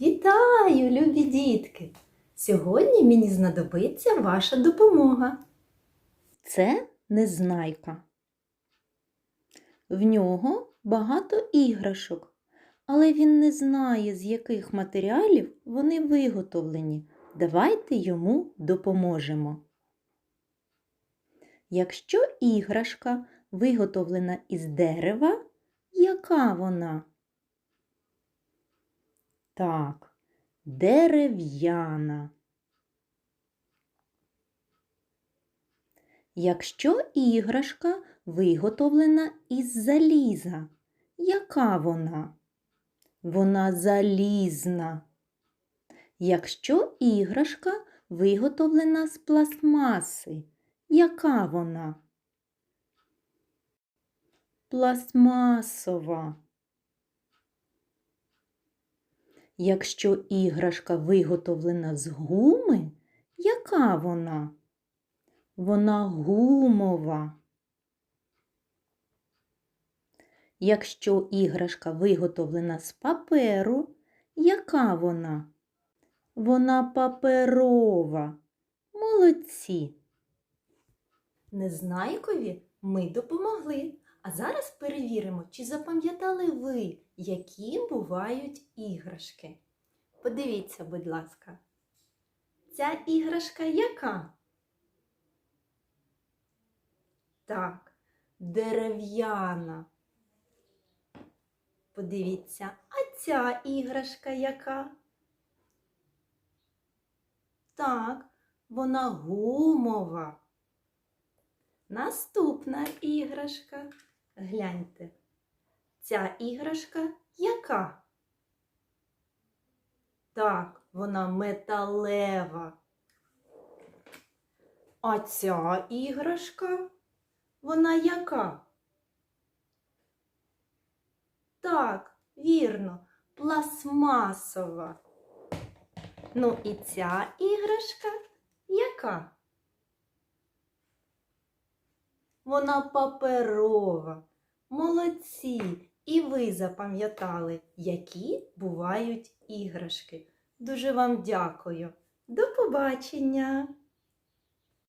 Вітаю, любі дітки! Сьогодні мені знадобиться ваша допомога. Це незнайка. В нього багато іграшок, але він не знає, з яких матеріалів вони виготовлені. Давайте йому допоможемо. Якщо іграшка виготовлена із дерева, яка вона? Так, дерев'яна. Якщо іграшка виготовлена із заліза, яка вона? Вона залізна. Якщо іграшка виготовлена з пластмаси, яка вона? Пластмасова. Якщо іграшка виготовлена з гуми, яка вона? Вона гумова. Якщо іграшка виготовлена з паперу, яка вона? Вона паперова. Молодці. Незнайкові ми допомогли. А зараз перевіримо, чи запам'ятали ви, які бувають іграшки. Подивіться, будь ласка. Ця іграшка яка? Так, дерев'яна. Подивіться, а ця іграшка яка? Так, вона гумова. Наступна іграшка. Гляньте. Ця іграшка яка? Так, вона металева. А ця іграшка, вона яка? Так, вірно, пластмасова. Ну і ця іграшка яка? Вона паперова. Молодці! І ви запам'ятали, які бувають іграшки. Дуже вам дякую. До побачення!